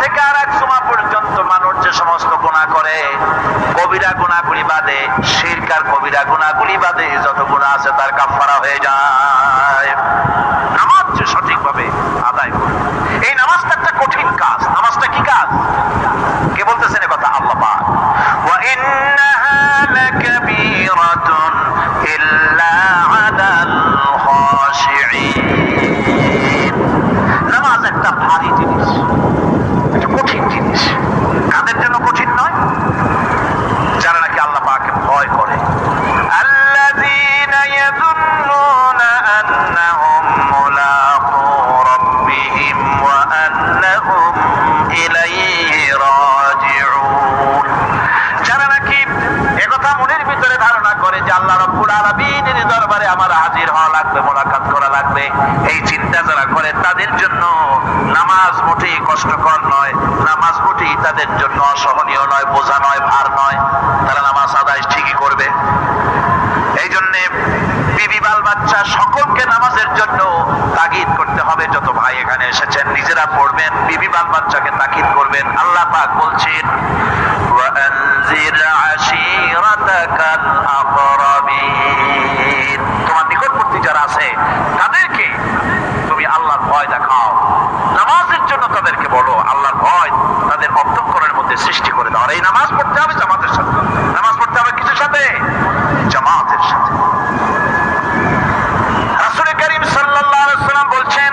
থেকে আর এক জুমা পর্যন্ত মানুষ যে সমস্ত গুণা করে, কবিরা গুণাগুলি বাদে, শিরকার কবিরা গুণাগুলি বাদে, যত গুণা আছে তার কাফারা হয়ে যায়। যে আল্লাহ রব্বুল আলামিনের দরবারে আমার হাজির হওয়া লাগবে, মোলাকাত করা লাগবে। এই চিন্তা যারা করে তাদের জন্য নামাজ মোটেই কষ্টকর নয়। নামাজ মোটেই তাদের জন্য অসহনীয় নয়, বোঝা নয়, ভার নয়। তারা নামাজ আদায় ঠিকই করবে। এই জন্যে বিবি বাল বাচ্চা সকলকে নামাজের জন্য তাগিদ করতে হবে। যত ভাই এখানে এসেছেন, নিজেরা পড়বেন, বিবি বাল বাচ্চাকে তাকিদ করবেন। আল্লাহ পাক বলছেন তাদেরকে বলো, আল্লাহর ভয় তাদের অন্তঃকরণের মধ্যে সৃষ্টি করে দাও। আর এই নামাজ পড়তে হবে জামাতের সাথে। নামাজ পড়তে হবে কিছুর সাথে? জামাতের সাথে। রাসূল করিম সাল্লাম বলছেন,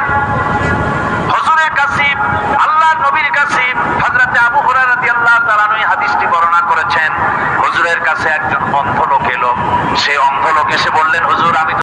হুজুরের কাছে আল্লাহর নবীর কাছে হযরতে আবু হুরায়রা রাদিয়াল্লাহু তাআলা আনহু হাদিসটি বর্ণনা করেছেন। হুজুরের কাছে একজন অন্ধ লোক এলো। সেই অন্ধ লোক এসে বললেন, হুজুর